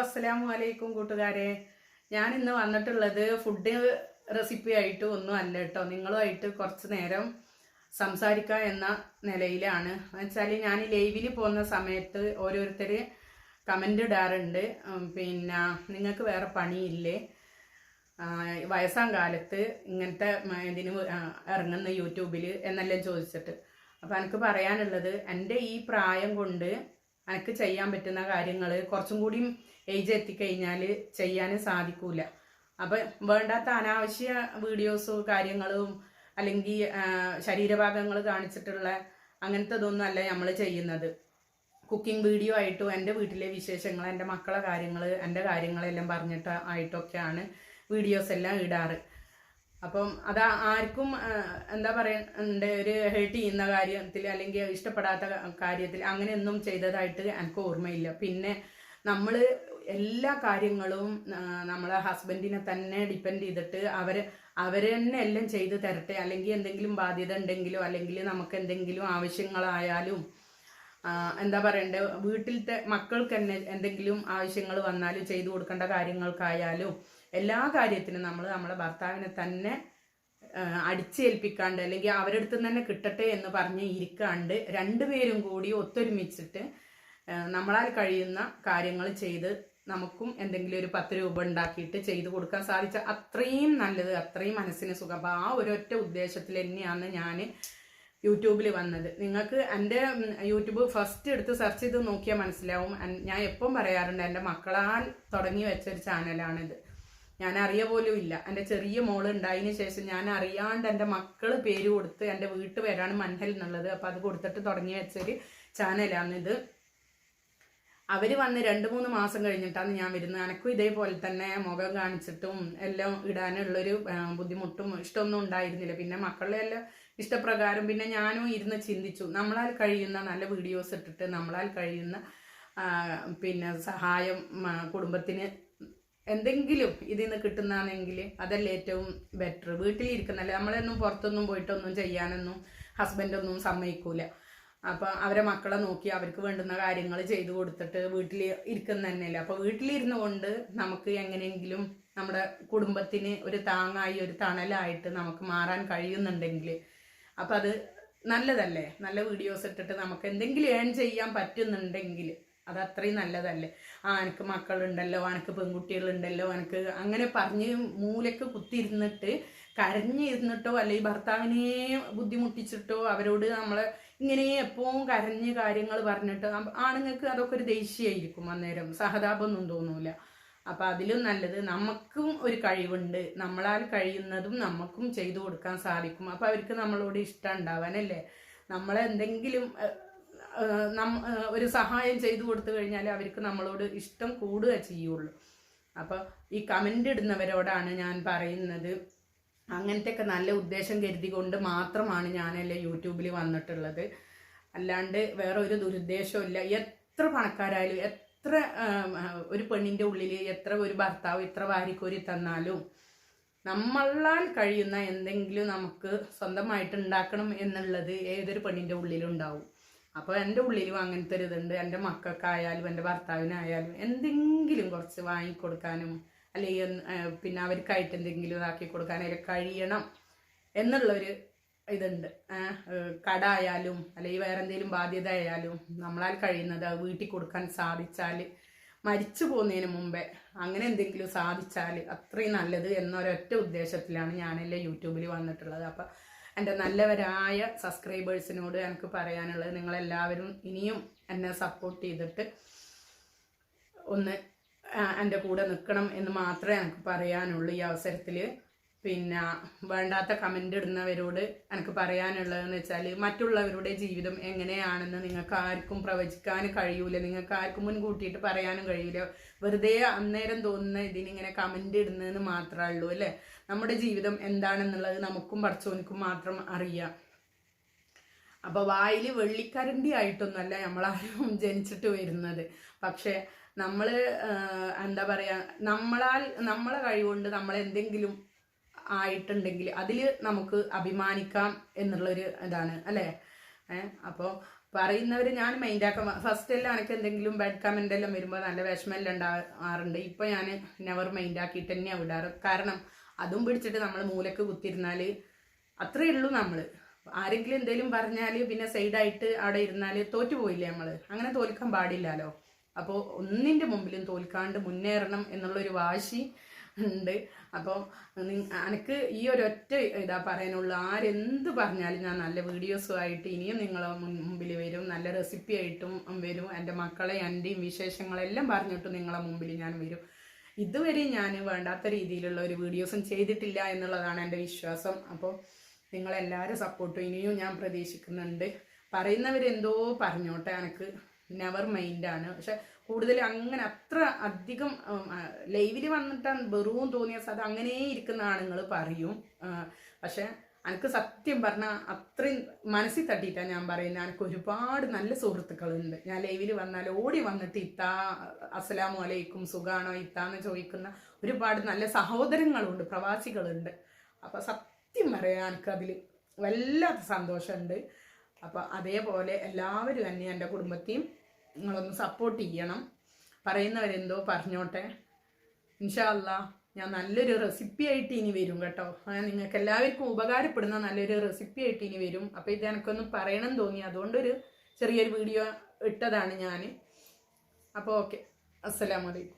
അസ്സലാമു അലൈക്കും കൂട്ടുകാരെ. ഞാൻ ഇന്ന് വന്നിട്ടുള്ളത് ഫുഡ് റെസിപ്പി ആയിട്ട് ഒന്നും അല്ല കേട്ടോ. നിങ്ങളുമായിട്ട് കുറച്ച് നേരം സംസാരിക്കുക എന്ന നിലയിലാണ്. വെച്ചാൽ ഞാൻ ലൈവിൽ പോകുന്ന സമയത്ത് ഓരോരുത്തർ കമന്റ് ഇടാറുണ്ട്. പിന്നെ നിങ്ങൾക്ക് വേറെ പണിയില്ലേ? വയസ്സാം കാലത്ത് ഇങ്ങനത്തെ ഇതിന് ഇറങ്ങുന്ന യൂട്യൂബിൽ എന്നെല്ലാം ചോദിച്ചിട്ട്. അപ്പോൾ എനിക്ക് പറയാനുള്ളത് എന്റെ ഈ പ്രായം കൊണ്ട് എനിക്ക് ചെയ്യാൻ പറ്റുന്ന കാര്യങ്ങൾ കുറച്ചും കൂടി ഏജ് എത്തിക്കഴിഞ്ഞാൽ ചെയ്യാൻ സാധിക്കൂല. അപ്പം വേണ്ടാത്ത അനാവശ്യ വീഡിയോസും കാര്യങ്ങളും അല്ലെങ്കിൽ ശരീരഭാഗങ്ങൾ കാണിച്ചിട്ടുള്ള അങ്ങനത്തെ ഇതൊന്നും അല്ല നമ്മൾ ചെയ്യുന്നത്. കുക്കിംഗ് വീഡിയോ ആയിട്ടും എന്റെ വീട്ടിലെ വിശേഷങ്ങൾ എന്റെ മക്കളെ കാര്യങ്ങൾ എന്റെ കാര്യങ്ങളെല്ലാം പറഞ്ഞിട്ട് ആയിട്ടൊക്കെയാണ് വീഡിയോസ് എല്ലാം ഇടാറ്. അപ്പം അത് ആർക്കും എന്താ പറയണ്ട ഒരു ഹേർട്ട് ചെയ്യുന്ന കാര്യത്തിൽ അല്ലെങ്കിൽ ഇഷ്ടപ്പെടാത്ത കാര്യത്തിൽ അങ്ങനെയൊന്നും ചെയ്തതായിട്ട് എനിക്ക് ഓർമ്മയില്ല. പിന്നെ നമ്മൾ എല്ലാ കാര്യങ്ങളും നമ്മളെ ഹസ്ബൻഡിനെ തന്നെ ഡിപ്പെൻഡ് ചെയ്തിട്ട് അവർ അവർ തന്നെ എല്ലാം ചെയ്ത് തരട്ടെ. അല്ലെങ്കിൽ എന്തെങ്കിലും ബാധ്യത ഉണ്ടെങ്കിലോ അല്ലെങ്കിൽ നമുക്ക് എന്തെങ്കിലും ആവശ്യങ്ങളായാലും എന്താ പറയണ്ടേ വീട്ടിലത്തെ മക്കൾക്ക് തന്നെ എന്തെങ്കിലും ആവശ്യങ്ങൾ വന്നാലും ചെയ്തു കൊടുക്കേണ്ട കാര്യങ്ങൾക്കായാലും എല്ലാ കാര്യത്തിനും നമ്മൾ നമ്മളെ ഭർത്താവിനെ തന്നെ അടിച്ചേൽപ്പിക്കാണ്ട് അല്ലെങ്കിൽ അവരുടെ അടുത്ത് തന്നെ കിട്ടട്ടെ എന്ന് പറഞ്ഞ് ഇരിക്കാണ്ട് രണ്ടുപേരും കൂടി ഒത്തൊരുമിച്ചിട്ട് നമ്മളാൽ കഴിയുന്ന കാര്യങ്ങൾ ചെയ്ത് നമുക്കും എന്തെങ്കിലും ഒരു പത്ത് രൂപ ഉണ്ടാക്കിയിട്ട് ചെയ്തു കൊടുക്കാൻ സാധിച്ച അത്രയും നല്ലത് അത്രയും മനസ്സിന് സുഖം. അപ്പോൾ ആ ഒരൊറ്റ ഉദ്ദേശത്തിൽ തന്നെയാണ് ഞാൻ യൂട്യൂബിൽ വന്നത്. നിങ്ങൾക്ക് എന്റെ യൂട്യൂബ് ഫസ്റ്റ് എടുത്ത് സെർച്ച് ചെയ്ത് നോക്കിയാൽ മനസ്സിലാവും. ഞാൻ എപ്പം പറയാറുണ്ട് എന്റെ മക്കളാൽ തുടങ്ങി വെച്ചൊരു ചാനലാണിത്. ഞാൻ അറിയ പോലും ഇല്ല. എന്റെ ചെറിയ മോൾ ഉണ്ടായതിന് ശേഷം ഞാൻ അറിയാണ്ട് എന്റെ മക്കൾ പേര് കൊടുത്ത് എന്റെ വീട്ടു പേരാണ് മൻഹൽ എന്നുള്ളത്. അപ്പോൾ അത് കൊടുത്തിട്ട് തുടങ്ങി വെച്ചൊരു ചാനലാണിത്. അവർ വന്ന് രണ്ട് മൂന്ന് മാസം കഴിഞ്ഞിട്ടാണ് ഞാൻ വരുന്നത്. എനക്കും ഇതേപോലെ തന്നെ മുഖം കാണിച്ചിട്ടും എല്ലാം ഇടാനുള്ളൊരു ബുദ്ധിമുട്ടും ഇഷ്ടമൊന്നും ഉണ്ടായിരുന്നില്ല. പിന്നെ മക്കളുടെ എല്ലാം ഇഷ്ടപ്രകാരം പിന്നെ ഞാനും ഇരുന്ന് ചിന്തിച്ചു. നമ്മളാൽ കഴിയുന്ന നല്ല വീഡിയോസ് ഇട്ടിട്ട് നമ്മളാൽ കഴിയുന്ന പിന്നെ സഹായം കുടുംബത്തിന് എന്തെങ്കിലും ഇതിൽ നിന്ന് കിട്ടുന്നതാണെങ്കിൽ അതല്ലേ ഏറ്റവും ബെറ്റർ വീട്ടിലിരിക്കുന്നല്ലേ നമ്മളൊന്നും പുറത്തൊന്നും പോയിട്ടൊന്നും ചെയ്യാനൊന്നും ഹസ്ബൻഡൊന്നും സമ്മതിക്കൂല. അപ്പം അവരെ മക്കളെ നോക്കി അവർക്ക് വേണ്ടുന്ന കാര്യങ്ങൾ ചെയ്തു കൊടുത്തിട്ട് വീട്ടിൽ ഇരിക്കുന്ന തന്നെയല്ലേ? അപ്പോൾ വീട്ടിലിരുന്നു കൊണ്ട് നമുക്ക് എങ്ങനെയെങ്കിലും നമ്മുടെ കുടുംബത്തിന് ഒരു താങ്ങായി ഒരു തണലായിട്ട് നമുക്ക് മാറാൻ കഴിയുന്നുണ്ടെങ്കിൽ അപ്പം അത് നല്ലതല്ലേ? നല്ല വീഡിയോസ് ഇട്ടിട്ട് നമുക്ക് എന്തെങ്കിലും ഏൺ ചെയ്യാൻ പറ്റുന്നുണ്ടെങ്കിൽ അത് അത്രയും നല്ലതല്ലേ? ആ എനിക്ക് മക്കളുണ്ടല്ലോ എനിക്ക് പെൺകുട്ടികളുണ്ടല്ലോ എനിക്ക് അങ്ങനെ പറഞ്ഞ് മൂലക്ക് കുത്തിയിരുന്നിട്ട് കരഞ്ഞിരുന്നിട്ടോ അല്ലെങ്കിൽ ഭർത്താവിനെ ബുദ്ധിമുട്ടിച്ചിട്ടോ അവരോട് നമ്മൾ ഇങ്ങനെ എപ്പോഴും കരഞ്ഞ് കാര്യങ്ങൾ പറഞ്ഞിട്ട് ആണുങ്ങൾക്ക് അതൊക്കെ ഒരു ദേഷ്യമായിരിക്കും അന്നേരം. സഹതാപമൊന്നും തോന്നൂല. അപ്പം അതിലും നല്ലത് നമുക്കും ഒരു കഴിവുണ്ട്. നമ്മളാൽ കഴിയുന്നതും നമുക്കും ചെയ്തു കൊടുക്കാൻ സാധിക്കും. അപ്പം അവർക്ക് നമ്മളോട് ഇഷ്ടം ഉണ്ടാവാനല്ലേ നമ്മളെ എന്തെങ്കിലും ഏഹ്, ഏഹ്, നം- ഒരു സഹായം ചെയ്തു കൊടുത്തു കഴിഞ്ഞാൽ അവർക്ക് നമ്മളോട് ഇഷ്ടം കൂടുക ചെയ്യുള്ളൂ. അപ്പോൾ ഈ കമന്റ് ഇടുന്നവരോടാണ് ഞാൻ പറയുന്നത്. അങ്ങനത്തെയൊക്കെ നല്ല ഉദ്ദേശം കരുതികൊണ്ട് മാത്രമാണ് ഞാനല്ലേ യൂട്യൂബിൽ വന്നിട്ടുള്ളത്. അല്ലാണ്ട് വേറെ ഒരു ദുരുദ്ദേശവും ഇല്ല. എത്ര പണക്കാരായാലും എത്ര ഒരു പെണ്ണിന്റെ ഉള്ളിൽ എത്ര ഒരു ഭർത്താവ് ഇത്ര വാരിക്കോരി തന്നാലും നമ്മളാൽ കഴിയുന്ന എന്തെങ്കിലും നമുക്ക് സ്വന്തമായിട്ട് ഉണ്ടാക്കണം എന്നുള്ളത് ഏതൊരു പെണ്ണിന്റെ ഉള്ളിലുണ്ടാവും അപ്പോൾ എന്റെ ഉള്ളിലും അങ്ങനത്തെ ഒരു ഇതുണ്ട്. എന്റെ മക്കൾക്കായാലും എന്റെ ഭർത്താവിനായാലും എന്തെങ്കിലും കുറച്ച് വാങ്ങിക്കൊടുക്കാനും അല്ലെങ്കിൽ പിന്നെ അവർക്കായിട്ട് എന്തെങ്കിലും ഇതാക്കി കൊടുക്കാൻ അവരെ കഴിയണം എന്നുള്ളൊരു ഇതുണ്ട്. കട ആയാലും അല്ലെങ്കിൽ വേറെ എന്തെങ്കിലും ബാധ്യത ആയാലും നമ്മളാൽ കഴിയുന്നത് വീട്ടിൽ കൊടുക്കാൻ സാധിച്ചാൽ മരിച്ചു പോകുന്നതിന് മുമ്പേ അങ്ങനെ എന്തെങ്കിലും സാധിച്ചാൽ അത്രയും നല്ലത് എന്നൊരൊറ്റ ഉദ്ദേശത്തിലാണ് ഞാനെല്ലാം യൂട്യൂബിൽ വന്നിട്ടുള്ളത്. അപ്പം എന്റെ നല്ലവരായ സബ്സ്ക്രൈബേഴ്സിനോട് എനിക്ക് പറയാനുള്ളത് നിങ്ങളെല്ലാവരും ഇനിയും എന്നെ സപ്പോർട്ട് ചെയ്തിട്ട് ഒന്ന് എന്റെ കൂടെ നിൽക്കണം എന്ന് മാത്രമേ എനിക്ക് പറയാനുള്ളൂ ഈ അവസരത്തിൽ പിന്നെ വേണ്ടാത്ത കമന്റ് ഇടുന്നവരോട് എനിക്ക് പറയാനുള്ളതെന്ന് വെച്ചാൽ മറ്റുള്ളവരുടെ ജീവിതം എങ്ങനെയാണെന്ന് നിങ്ങൾക്ക് ആർക്കും പ്രവചിക്കാൻ കഴിയൂല. നിങ്ങൾക്ക് ആർക്കും മുൻകൂട്ടിയിട്ട് പറയാനും കഴിയൂല. വെറുതെ അന്നേരം തോന്നുന്ന ഇതിനിങ്ങനെ കമന്റ് ഇടുന്നതെന്ന് മാത്രമേ ഉള്ളൂ അല്ലേ? നമ്മുടെ ജീവിതം എന്താണെന്നുള്ളത് നമുക്കും പഠിച്ചോനിക്കും മാത്രം അറിയാം. അപ്പൊ വായിൽ വെള്ളിക്കരണ്ടി ആയിട്ടൊന്നുമല്ല നമ്മളാരും ജനിച്ചിട്ട് വരുന്നത്. പക്ഷെ നമ്മൾ എന്താ പറയാ നമ്മളാൽ നമ്മളെ കഴിവുകൊണ്ട് നമ്മൾ എന്തെങ്കിലും ആയിട്ടുണ്ടെങ്കിൽ അതിൽ നമുക്ക് അഭിമാനിക്കാം എന്നുള്ളൊരു ഇതാണ് അല്ലേ? ഏഹ് അപ്പോൾ പറയുന്നവർ ഞാൻ മൈൻഡാക്കാൻ ഫസ്റ്റ് എല്ലാം എനിക്ക് എന്തെങ്കിലും ബാഡ് കമന്റ് എല്ലാം വരുമ്പോൾ നല്ല വിഷമമെല്ലാം ഉണ്ടാകാറുണ്ട് ഇപ്പം ഞാൻ നെവർ മൈൻഡാക്കിയിട്ട് തന്നെയാണ് വിടാറ്. കാരണം അതും പിടിച്ചിട്ട് നമ്മൾ മൂലക്ക് കുത്തിരുന്നാൽ അത്രയേ ഉള്ളൂ നമ്മൾ ആരെങ്കിലും എന്തെങ്കിലും പറഞ്ഞാൽ പിന്നെ സൈഡായിട്ട് അവിടെ ഇരുന്നാൽ തോറ്റുപോയില്ലേ നമ്മൾ അങ്ങനെ തോൽക്കാൻ പാടില്ലല്ലോ അപ്പോൾ ഒന്നിന്റെ മുമ്പിലും തോൽക്കാണ്ട് മുന്നേറണം എന്നുള്ളൊരു വാശി ഉണ്ട്. അപ്പോൾ എനിക്ക് ഈ ഒരൊറ്റ ഇതാ പറയാനുള്ളൂ. ആരെന്ത് പറഞ്ഞാലും ഞാൻ നല്ല വീഡിയോസുമായിട്ട് ഇനിയും നിങ്ങളെ മുമ്പിൽ വരും. നല്ല റെസിപ്പി ആയിട്ടും വരും. എന്റെ മക്കളെ എന്റെയും വിശേഷങ്ങളെല്ലാം പറഞ്ഞിട്ട് നിങ്ങളെ മുമ്പിൽ ഞാൻ വരും. ഇതുവരെ ഞാൻ വേണ്ടാത്ത രീതിയിലുള്ള ഒരു വീഡിയോസും ചെയ്തിട്ടില്ല എന്നുള്ളതാണ് എന്റെ വിശ്വാസം. അപ്പോൾ നിങ്ങളെല്ലാവരും സപ്പോർട്ടും ഇനിയും ഞാൻ പ്രതീക്ഷിക്കുന്നുണ്ട്. പറയുന്നവരെന്തോ പറഞ്ഞോട്ടെ എനിക്ക്. നെവർ മൈൻഡാണ് പക്ഷെ കൂടുതൽ അങ്ങനെ അത്ര അധികം ലൈവിൽ വന്നിട്ടാണ് വെറും തോന്നിയ അത് അങ്ങനെ ഇരിക്കുന്ന ആണുങ്ങൾ പറയും. പക്ഷെ എനിക്ക് സത്യം പറഞ്ഞാൽ അത്രയും മനസ്സിൽ തട്ടിയിട്ടാണ് ഞാൻ പറയുന്നത് എനിക്ക് ഒരുപാട് നല്ല സുഹൃത്തുക്കളുണ്ട്. ഞാൻ ലൈവിൽ വന്നാൽ ഓടി വന്നിട്ട് ഇത്താ അസ്സലാമു അലൈക്കും സുഖാണോ ഇത്താന്ന് ചോദിക്കുന്ന ഒരുപാട് നല്ല സഹോദരങ്ങളുണ്ട് പ്രവാസികളുണ്ട്. അപ്പോൾ സത്യം പറയാൻ എനിക്കതിൽ വല്ലാത്ത സന്തോഷമുണ്ട്. അപ്പോൾ അതേപോലെ എല്ലാവരും തന്നെ എന്റെ കുടുംബത്തെയും നിങ്ങളൊന്ന് സപ്പോർട്ട് ചെയ്യണം. പറയുന്നവരെന്തോ പറഞ്ഞോട്ടെ. ഇൻഷാല്ല ഞാൻ നല്ലൊരു റെസിപ്പി ആയിട്ട് ഇനി വരും കേട്ടോ. ഞാൻ നിങ്ങൾക്ക് എല്ലാവർക്കും ഉപകാരപ്പെടുന്ന നല്ലൊരു റെസിപ്പി ആയിട്ട് ഇനി വരും. അപ്പോൾ ഇത് എനിക്കൊന്ന് പറയണം തോന്നി. അതുകൊണ്ടൊരു ചെറിയൊരു വീഡിയോ ഇട്ടതാണ് ഞാൻ അപ്പോൾ ഓക്കെ അസ്സലാമലൈക്കും